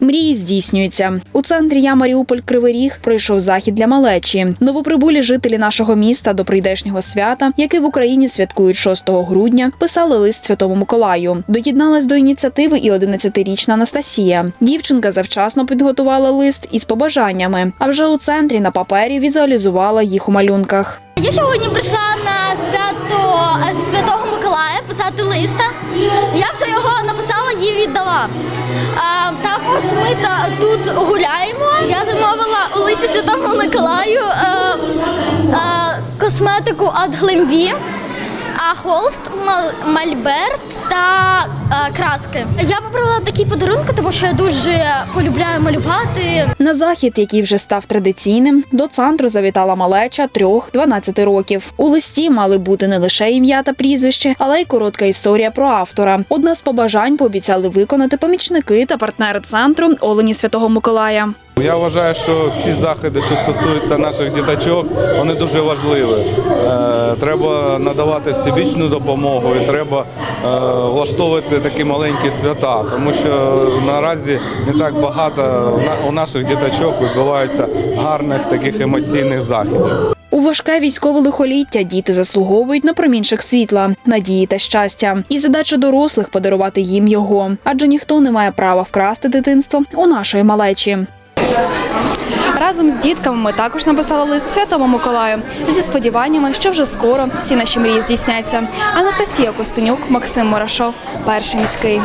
Мрії здійснюються у центрі Я Маріуполь Кривий Ріг пройшов захід для малечі. Новоприбулі жителі нашого міста до прийдешнього свята, яке в Україні святкують 6 грудня, писали лист Святому Миколаю. Доєдналась до ініціативи і 11-річна Анастасія. Дівчинка завчасно підготувала лист із побажаннями. А вже у центрі на папері візуалізувала їх у малюнках. Я сьогодні прийшла на свято е, Святого Миколая писати листа. Я вже його написала і віддала. А, також ми тут гуляємо. Я замовила у листі Святому Миколаю е, е, косметику Глембі, а холст, мальберт та е, краски. Я вибрала такі подарунки, тому що я дуже полюбляю малювати. На захід, який вже став традиційним, до центру завітала малеча 3-12 років. У листі мали бути не лише ім'я та прізвище, але й коротка історія про автора. Одне з побажань пообіцяли виконати помічники та партнери центру Олені Святого Миколая. Я вважаю, що всі заходи, що стосуються наших діточок, вони дуже важливі. Е, Треба надавати всебічну допомогу і треба е, влаштовувати такі маленькі свята, тому що наразі не так багато у наших діточок відбувається гарних таких емоційних заходів. У важке військове лихоліття діти заслуговують на промінчик світла, надії та щастя. І задача дорослих подарувати їм його, адже ніхто не має права вкрасти дитинство у нашої малечі. Разом з дітками ми також написали лист Святому Миколаю зі сподіваннями, що вже скоро всі наші мрії здійсняться. Анастасія Костенюк, Максим Морашов, перший міський.